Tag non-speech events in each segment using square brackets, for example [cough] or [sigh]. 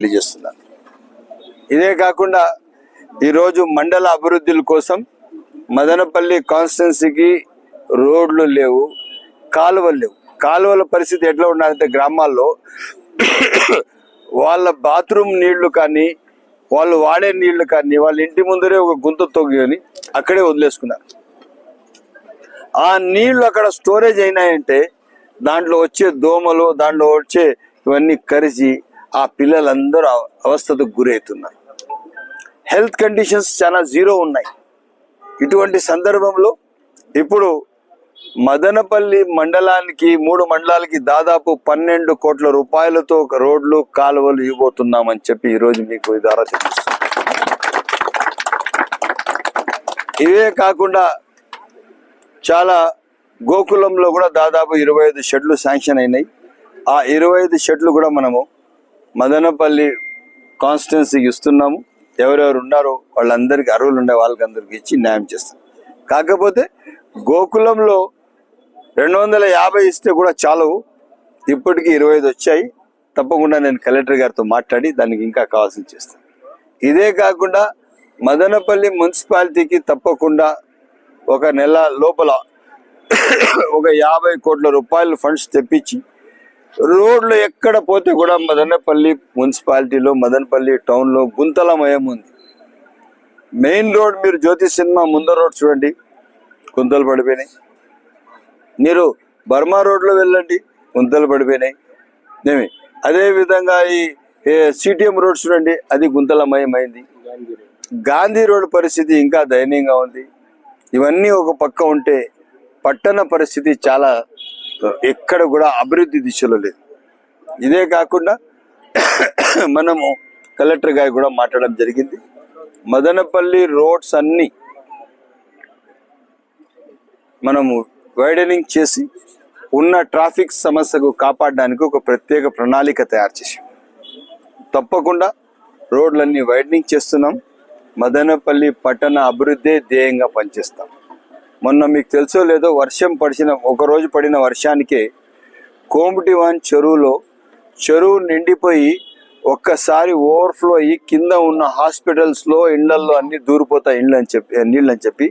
తెలియజేస్తున్నాను ఇదే కాకుండా ఈరోజు మండల అభివృద్ధుల కోసం మదనపల్లి కాన్స్టిట్యున్సీకి రోడ్లు లేవు కాలువలు లేవు. కాలువల పరిస్థితి ఎట్లా ఉండాలంటే గ్రామాల్లో వాళ్ళ బాత్రూమ్ నీళ్ళు కానీ వాళ్ళు వాడే నీళ్ళు కానీ వాళ్ళ ఇంటి ముందరే ఒక గుంత తొగ్గి అక్కడే వదిలేసుకున్నారు. ఆ నీళ్ళు అక్కడ స్టోరేజ్ అయినాయంటే దాంట్లో వచ్చే దోమలు దాంట్లో వచ్చే ఇవన్నీ కరిచి ఆ పిల్లలందరూ అవ- అవస్థకు గురవుతున్నారు. హెల్త్ కండిషన్స్ చాలా జీరో ఉన్నాయి. ఇటువంటి సందర్భంలో ఇప్పుడు మదనపల్లి మండలానికి మూడు మండలాలకి దాదాపు పన్నెండు కోట్ల రూపాయలతో ఒక రోడ్లు కాలువలు ఇవ్వబోతున్నామని చెప్పి ఈరోజు మీకు ద్వారా తెలుస్తుంది. ఇవే కాకుండా చాలా గోకులంలో కూడా దాదాపు ఇరవై ఐదు షెడ్లు శాంక్షన్ అయినాయి. ఆ ఇరవై ఐదు షెడ్లు కూడా మనము మదనపల్లి కాన్స్టిట్యున్సీకి ఇస్తున్నాము. ఎవరెవరు ఉన్నారో వాళ్ళందరికీ అర్హులు ఉండే వాళ్ళకందరికి ఇచ్చి న్యాయం చేస్తాం. కాకపోతే గోకులంలో రెండు వందల యాభై ఇస్తే కూడా చాలవు. ఇప్పటికి ఇరవై ఐదు వచ్చాయి. తప్పకుండా నేను కలెక్టర్ గారితో మాట్లాడి దానికి ఇంకా కావాల్సింది చేస్తాను. ఇదే కాకుండా మదనపల్లి మున్సిపాలిటీకి తప్పకుండా ఒక నెల లోపల ఒక యాభై కోట్ల రూపాయలు ఫండ్స్ తెప్పించి రోడ్లు ఎక్కడ పోతే కూడా మదనపల్లి మున్సిపాలిటీలో మదనపల్లి టౌన్లో గుంతలమయం ఉంది మెయిన్ రోడ్ మీరు జ్యోతి సినిమా ముందర రోడ్ చూడండి. గుంతలు పడిపోయినాయి. మీరు బర్మా రోడ్లో వెళ్ళండి గుంతలు పడిపోయినాయి. ఏమి? అదేవిధంగా ఈ సిటిఎం రోడ్ చూడండి అది గుంతలమయమైంది. గాంధీ రోడ్ పరిస్థితి ఇంకా దయనీయంగా ఉంది. ఇవన్నీ ఒక పక్క ఉంటే పట్టణ పరిస్థితి చాలా ఎక్కడ కూడా అభివృద్ధి దిశలో లేదు. ఇదే కాకుండా [coughs] మనము కలెక్టర్ గారు కూడా మాట్లాడడం జరిగింది. మదనపల్లి రోడ్స్ అన్ని మనము వైడనింగ్ చేసి ఉన్న ట్రాఫిక్ సమస్యకు కాపాడడానికి ఒక ప్రత్యేక ప్రణాళిక తయారు చేసాం తప్పకుండా రోడ్లన్నీ వైడనింగ్ చేస్తున్నాం. మదనపల్లి పట్టణ అభివృద్ధి ధ్యేయంగా పనిచేస్తాం. మొన్న మీకు తెలుసో లేదో వర్షం పడిచిన ఒక రోజు పడిన వర్షానికే కోమటివాన్ చెరువులో చెరువు నిండిపోయి ఒక్కసారి ఓవర్ఫ్లో అయ్యి కింద ఉన్న హాస్పిటల్స్లో ఇళ్ళల్లో అన్ని దూరిపోతాయి ఇళ్ళు అని చెప్పి నీళ్ళని చెప్పి.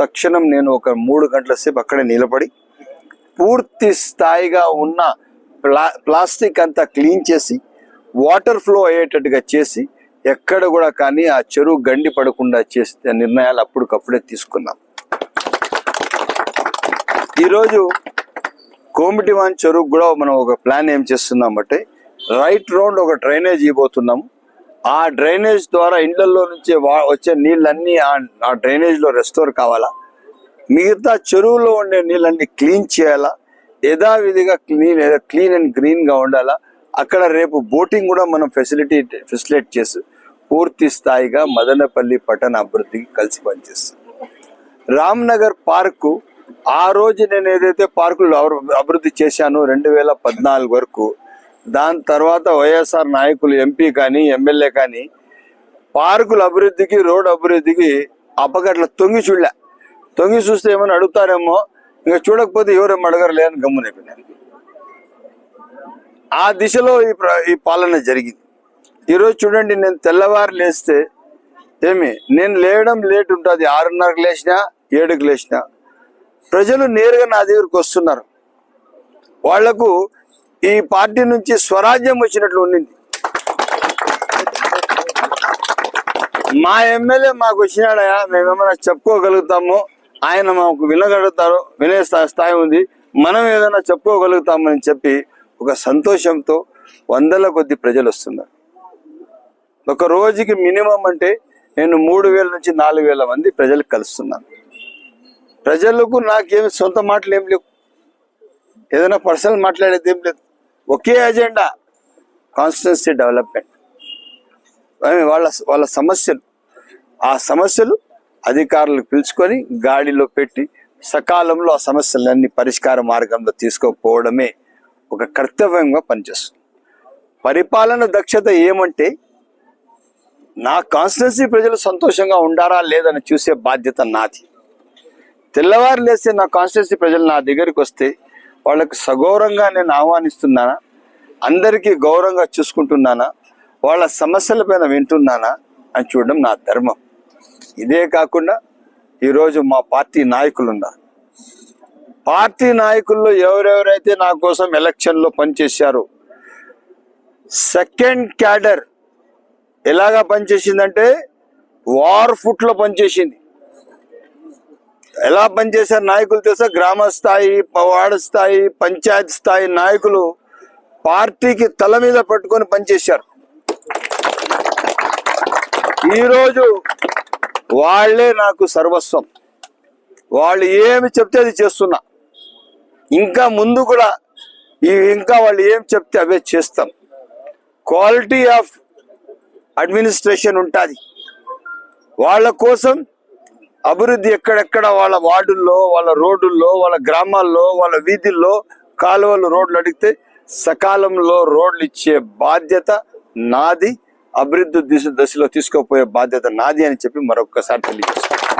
తక్షణం నేను ఒక మూడు గంటల సేపు అక్కడే నిలబడి పూర్తి స్థాయిగా ఉన్న ప్లా ప్లాస్టిక్ అంతా క్లీన్ చేసి వాటర్ ఫ్లో అయ్యేటట్టుగా చేసి ఎక్కడ కూడా కానీ ఆ చెరువు గండి పడకుండా చేసే నిర్ణయాలు అప్పటికప్పుడే తీసుకున్నాం. ఈరోజు కోమిటివాన్ చెరువు కూడా మనం ఒక ప్లాన్ ఏం చేస్తున్నాం అంటే రైట్ రౌండ్ ఒక డ్రైనేజ్ ఇవ్వబోతున్నాము ఆ డ్రైనేజ్ ద్వారా ఇళ్ళలో నుంచి వా- వచ్చే నీళ్ళన్నీ ఆ- డ్రైనేజ్లో రెస్టోర్ కావాలా? మిగతా చెరువులో ఉండే నీళ్ళన్ని క్లీన్ చేయాలా? యథావిధిగా క్లీన్ క్లీన్ అండ్ గ్రీన్గా ఉండాలా? అక్కడ రేపు బోటింగ్ కూడా మనం ఫెసిలిటీ ఫెసిలిట్ చేసి పూర్తి స్థాయిగా మదనపల్లి పట్టణ అభివృద్ధికి కలిసి పనిచేస్తాం. రామ్నగర్ పార్కు ఆ రోజు నేను ఏదైతే పార్కులు అభివృ- అభివృద్ధి చేశాను రెండు వేల పద్నాలుగు వరకు దాని తర్వాత వైఎస్ఆర్ నాయకులు ఎంపీ కానీ ఎమ్మెల్యే కానీ పార్కుల అభివృద్ధికి రోడ్ అభివృద్ధికి అప్పగట్ల తొంగి చూడలే. తొంగి చూస్తే ఏమైనా అడుగుతారేమో ఇంకా చూడకపోతే ఎవరేమో అడగరు లేదని గమ్మునైపోయినారు ఆ దిశలో ఈ ఈ పాలన జరిగింది. ఈరోజు చూడండి నేను తెల్లవారు లేస్తే ఏమి నేను లేవడం లేట్ ఉంటుంది. ఆరున్నరకు లేచినా ఏడుకు లేచినా ప్రజలు నేరుగా నా దగ్గరకు వస్తున్నారు. వాళ్ళకు ఈ పార్టీ నుంచి స్వరాజ్యం వచ్చినట్లు ఉండింది. మా ఎమ్మెల్యే మాకు వచ్చినాడయా మేమేమైనా చెప్పుకోగలుగుతాము? ఆయన మాకు వినగలుగుతారు వినే స్థాయి ఉంది. మనం ఏదైనా చెప్పుకోగలుగుతామని చెప్పి ఒక సంతోషంతో వందల కొద్ది ప్రజలు వస్తున్నారు. ఒక రోజుకి మినిమం అంటే నేను మూడు వేల నుంచి నాలుగు వేల మంది ప్రజలకు కలుస్తున్నాను ప్రజలకు నాకేమి సొంత మాటలు ఏం లేవు. ఏదైనా పర్సనల్ మాట్లాడేది ఏం లేదు. ఒకే అజెండా కాన్స్టిట్యున్సీ డెవలప్మెంట్ వాళ్ళ వాళ్ళ సమస్యలు. ఆ సమస్యలు అధికారులకు పిలుచుకొని గాడిలో పెట్టి సకాలంలో ఆ సమస్యలన్నీ పరిష్కార మార్గంలో తీసుకోకపోవడమే ఒక కర్తవ్యంగా పనిచేస్తుంది. పరిపాలన దక్షత ఏమంటే నా కాన్స్టిట్యున్సీ ప్రజలు సంతోషంగా ఉండారా లేదని చూసే బాధ్యత నాది. తెల్లవారు లేస్తే నా కాన్స్టిట్యూన్సీ ప్రజలు నా దగ్గరికి వస్తే వాళ్ళకు సగౌరవంగా నేను ఆహ్వానిస్తున్నానా? అందరికీ గౌరవంగా చూసుకుంటున్నానా? వాళ్ళ సమస్యలపైన వింటున్నానా? అని చూడడం నా ధర్మం. ఇదే కాకుండా ఈరోజు మా పార్టీ నాయకులు ఉన్నారు పార్టీ నాయకుల్లో ఎవరెవరైతే నా కోసం ఎలక్షన్లో పనిచేశారో సెకండ్ క్యాడర్ ఎలాగా పనిచేసిందంటే వార్ ఫుట్లో పనిచేసింది. ఎలా పనిచేశారు నాయకులు తెలుసా? గ్రామ స్థాయి వార్డు స్థాయి పంచాయత్ స్థాయి నాయకులు పార్టీకి తల మీద పట్టుకొని పనిచేశారు. ఈరోజు వాళ్ళే నాకు సర్వస్వం. వాళ్ళు ఏమి చెప్తే అది చేస్తున్నా. ఇంకా ముందు కూడా ఇంకా వాళ్ళు ఏం చెప్తే అవే చేస్తాం. క్వాలిటీ ఆఫ్ అడ్మినిస్ట్రేషన్ ఉంటుంది. వాళ్ళ కోసం అభివృద్ధి ఎక్కడెక్కడ వాళ్ళ వార్డుల్లో వాళ్ళ రోడ్డుల్లో వాళ్ళ గ్రామాల్లో వాళ్ళ వీధుల్లో కాలువలు రోడ్లు అడిగితే సకాలంలో రోడ్లు ఇచ్చే బాధ్యత నాది. అభివృద్ధి దిశ దశలో తీసుకోపోయే బాధ్యత నాది అని చెప్పి మరొకసారి తెలియజేస్తాను